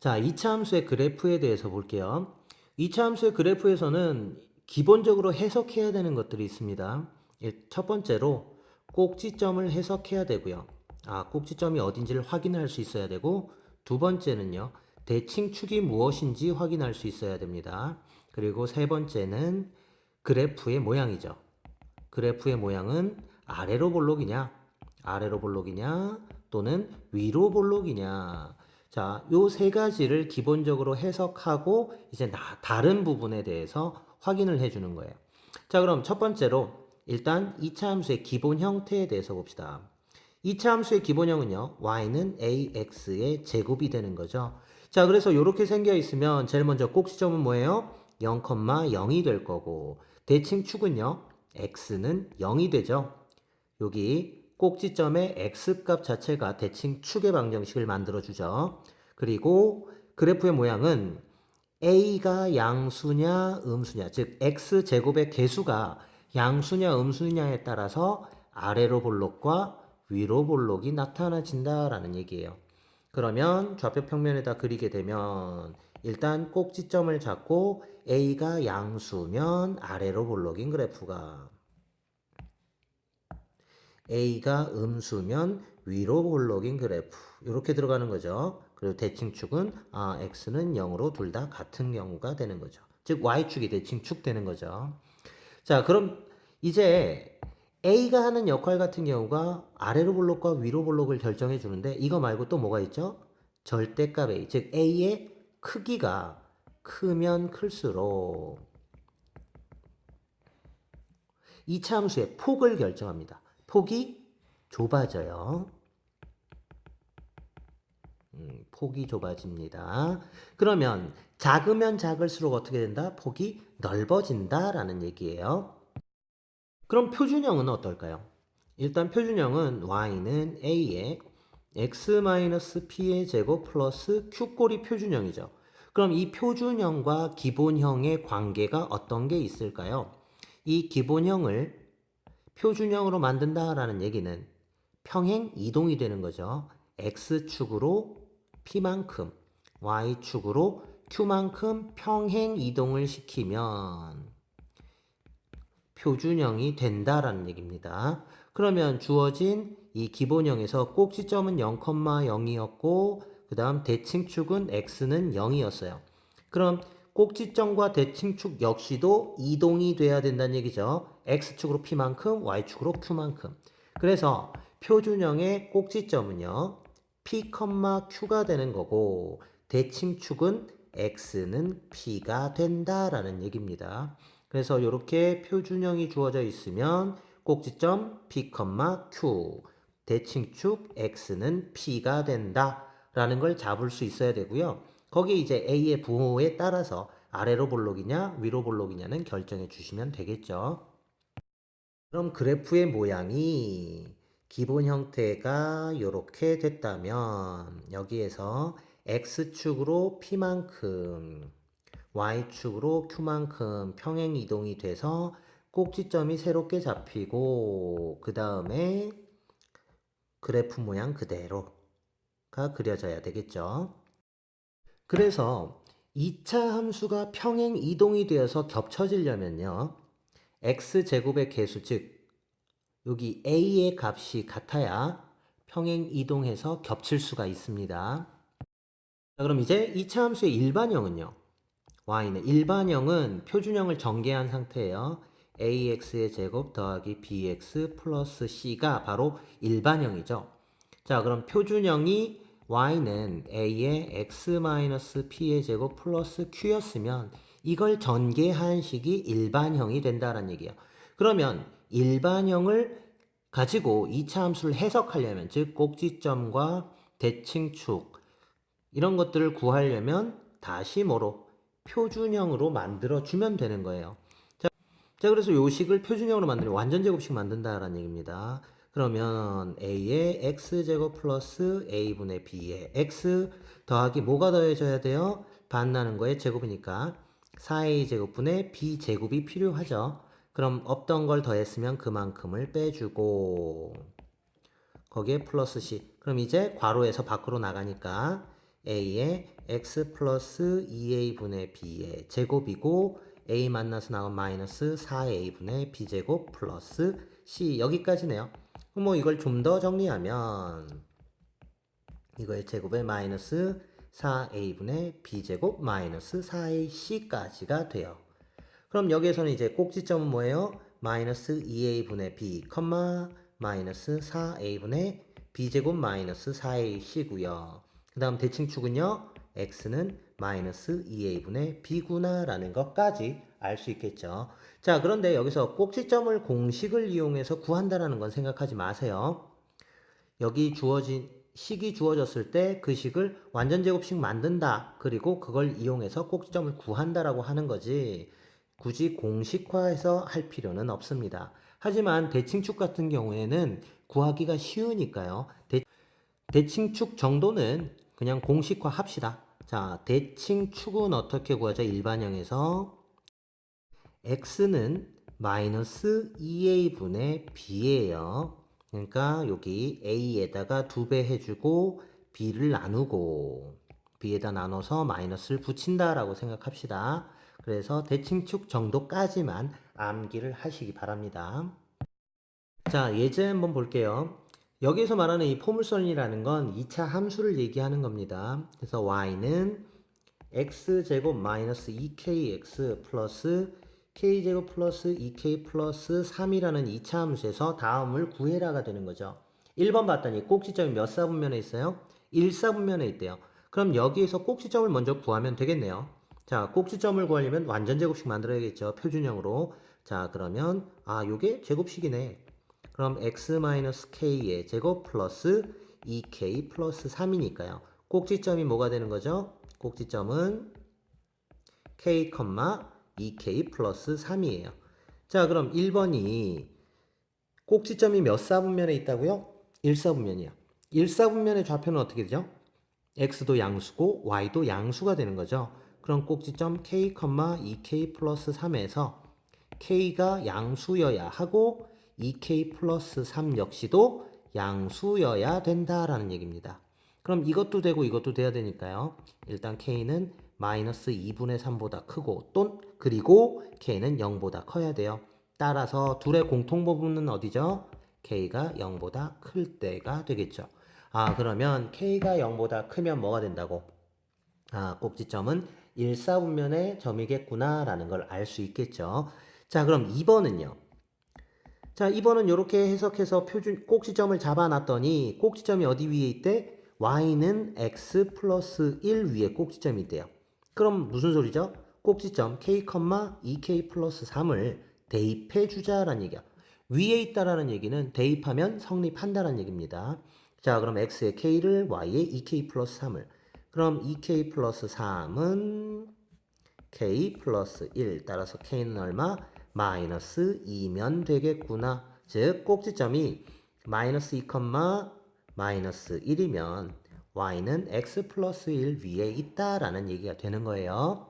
자, 2차 함수의 그래프에 대해서 볼게요. 2차 함수의 그래프에서는 기본적으로 해석해야 되는 것들이 있습니다. 일- 첫 번째로 꼭지점을 해석해야 되고요. 아, 꼭지점이 어딘지를 확인할 수 있어야 되고, 두 번째는요, 대칭축이 무엇인지 확인할 수 있어야 됩니다. 그리고 세 번째는 그래프의 모양이죠. 그래프의 모양은 아래로 볼록이냐, 아래로 볼록이냐, 또는 위로 볼록이냐. 자, 요 세 가지를 기본적으로 해석하고 이제 나, 다른 부분에 대해서 확인을 해 주는 거예요. 자, 그럼 첫 번째로 일단 2차 함수의 기본 형태에 대해서 봅시다. 2차 함수의 기본형은요, y는 ax의 제곱이 되는 거죠. 자, 그래서 이렇게 생겨 있으면 제일 먼저 꼭지점은 뭐예요? 0,0이 될 거고, 대칭축은요, x는 0이 되죠. 여기 꼭지점의 x값 자체가 대칭 축의 방정식을 만들어주죠. 그리고 그래프의 모양은 a가 양수냐 음수냐, 즉 x제곱의 개수가 양수냐 음수냐에 따라서 아래로 볼록과 위로 볼록이 나타나진다라는 얘기예요. 그러면 좌표 평면에다 그리게 되면 일단 꼭지점을 잡고 a가 양수면 아래로 볼록인 그래프가 a가 음수면 위로 볼록인 그래프 이렇게 들어가는 거죠. 그리고 대칭축은 아 x는 0으로 둘 다 같은 경우가 되는 거죠. 즉 y축이 대칭축 되는 거죠. 자 그럼 이제 a가 하는 역할 같은 경우가 아래로 볼록과 위로 볼록을 결정해 주는데 이거 말고 또 뭐가 있죠? 절대값 a 즉 a의 크기가 크면 클수록 이차 함수의 폭을 결정합니다. 폭이 좁아져요. 음, 폭이 좁아집니다. 그러면 작으면 작을수록 어떻게 된다? 폭이 넓어진다라는 얘기예요. 그럼 표준형은 어떨까요? 일단 표준형은 y는 a의 x-p의 제곱 플러스 q꼴이 표준형이죠. 그럼 이 표준형과 기본형의 관계가 어떤 게 있을까요? 이 기본형을 표준형으로 만든다라는 얘기는 평행 이동이 되는 거죠. x축으로 p만큼, y축으로 q만큼 평행 이동을 시키면 표준형이 된다라는 얘기입니다. 그러면 주어진 이 기본형에서 꼭지점은 0,0이었고 그 다음 대칭축은 x는 0이었어요. 그럼 꼭지점과 대칭축 역시도 이동이 돼야 된다는 얘기죠. x축으로 p만큼, y축으로 q만큼. 그래서 표준형의 꼭지점은요. p, q가 되는 거고 대칭축은 x는 p가 된다라는 얘기입니다. 그래서 이렇게 표준형이 주어져 있으면 꼭지점 p, q 대칭축 x는 p가 된다라는 걸 잡을 수 있어야 되고요. 거기에 이제 a의 부호에 따라서 아래로 볼록이냐 위로 볼록이냐는 결정해 주시면 되겠죠. 그럼 그래프의 모양이 기본 형태가 이렇게 됐다면 여기에서 x축으로 p만큼 y축으로 q만큼 평행 이동이 돼서 꼭지점이 새롭게 잡히고 그 다음에 그래프 모양 그대로가 그려져야 되겠죠. 그래서 2차 함수가 평행 이동이 되어서 겹쳐지려면요. x제곱의 개수 즉 여기 a의 값이 같아야 평행 이동해서 겹칠 수가 있습니다. 자, 그럼 이제 2차 함수의 일반형은요. y는 일반형은 표준형을 전개한 상태예요. ax의 제곱 더하기 bx 플러스 c가 바로 일반형이죠. 자, 그럼 표준형이 y는 a의 x-p의 제곱 플러스 q였으면 이걸 전개한 식이 일반형이 된다는 얘기예요. 그러면 일반형을 가지고 2차 함수를 해석하려면 즉 꼭지점과 대칭축 이런 것들을 구하려면 다시 뭐로 표준형으로 만들어 주면 되는 거예요. 자, 자 그래서 요 식을 표준형으로 만들면 완전 제곱식 만든다라는 얘기입니다. 그러면 a의 x제곱 플러스 a분의 b의 x 더하기 뭐가 더해져야 돼요? 반나는 거의 제곱이니까 4a 제곱분의 b 제곱이 필요하죠. 그럼 없던 걸 더했으면 그만큼을 빼주고 거기에 플러스 c 그럼 이제 괄호에서 밖으로 나가니까 a의 x 플러스 2a분의 b의 제곱이고 a 만나서 나온 마이너스 4a분의 b제곱 플러스 c 여기까지네요. 뭐 이걸 좀 더 정리하면 이거의 제곱에 마이너스 4a분의 b제곱 마이너스 4ac까지가 돼요. 그럼 여기에서는 이제 꼭지점은 뭐예요? 마이너스 2a분의 b, 마이너스 4a분의 b제곱 마이너스 4ac고요. 그 다음 대칭축은요. x는 마이너스 2a분의 b구나 라는 것까지 알 수 있겠죠. 자 그런데 여기서 꼭지점을 공식을 이용해서 구한다라는 건 생각하지 마세요. 여기 주어진 식이 주어졌을 때 그 식을 완전 제곱식 만든다. 그리고 그걸 이용해서 꼭지점을 구한다라고 하는 거지. 굳이 공식화해서 할 필요는 없습니다. 하지만 대칭축 같은 경우에는 구하기가 쉬우니까요. 대, 대칭축 정도는 그냥 공식화 합시다. 자, 대칭축은 어떻게 구하죠? 일반형에서 x는 마이너스 2a분의 b예요. 그러니까 여기 a에다가 두배 해주고 b를 나누고 b에다 나눠서 마이너스를 붙인다라고 생각합시다. 그래서 대칭축 정도까지만 암기를 하시기 바랍니다. 자, 예제 한번 볼게요. 여기서 말하는 이 포물선이라는 건 2차 함수를 얘기하는 겁니다. 그래서 y는 x제곱 마이너스 2kx 플러스 k제곱 플러스 2k 플러스 3이라는 2차 함수에서 다음을 구해라가 되는 거죠. 1번 봤더니 꼭지점이 몇 사분면에 있어요? 1사분면에 있대요. 그럼 여기에서 꼭지점을 먼저 구하면 되겠네요. 자, 꼭지점을 구하려면 완전 제곱식 만들어야겠죠. 표준형으로. 자, 그러면 아, 요게 제곱식이네. 그럼 x-k의 제곱 플러스 2k 플러스 3이니까요. 꼭지점이 뭐가 되는 거죠? 꼭지점은 k, 2k 플러스 3이에요. 자, 그럼 1번이 꼭지점이 몇 사분면에 있다고요? 1사분면이요. 1사분면의 좌표는 어떻게 되죠? x도 양수고 y도 양수가 되는 거죠. 그럼 꼭지점 k, 2k 플러스 3에서 k가 양수여야 하고 2k 플러스 3 역시도 양수여야 된다라는 얘기입니다. 그럼 이것도 되고 이것도 돼야 되니까요. 일단 k는 마이너스 2분의 3보다 크고 또 그리고 k는 0보다 커야 돼요. 따라서 둘의 공통 부분은 어디죠? k가 0보다 클 때가 되겠죠. 아 그러면 k가 0보다 크면 뭐가 된다고? 아 꼭지점은 1사분면의 점이겠구나 라는 걸 알 수 있겠죠. 자 그럼 2번은요. 자 2번은 이렇게 해석해서 표준 꼭지점을 잡아놨더니 꼭지점이 어디 위에 있대? y는 x 플러스 1 위에 꼭지점이 있대요. 그럼 무슨 소리죠? 꼭지점 k, 2k 플러스 3을 대입해 주자라는 얘기야. 위에 있다라는 얘기는 대입하면 성립한다라는 얘기입니다. 자, 그럼 x의 k를 y의 2k 플러스 3을. 그럼 2k 플러스 3은 k 플러스 1. 따라서 k는 얼마? 마이너스 2면 되겠구나. 즉, 꼭지점이 마이너스 2, 마이너스 1이면 y는 x 플러스 1 위에 있다라는 얘기가 되는 거예요.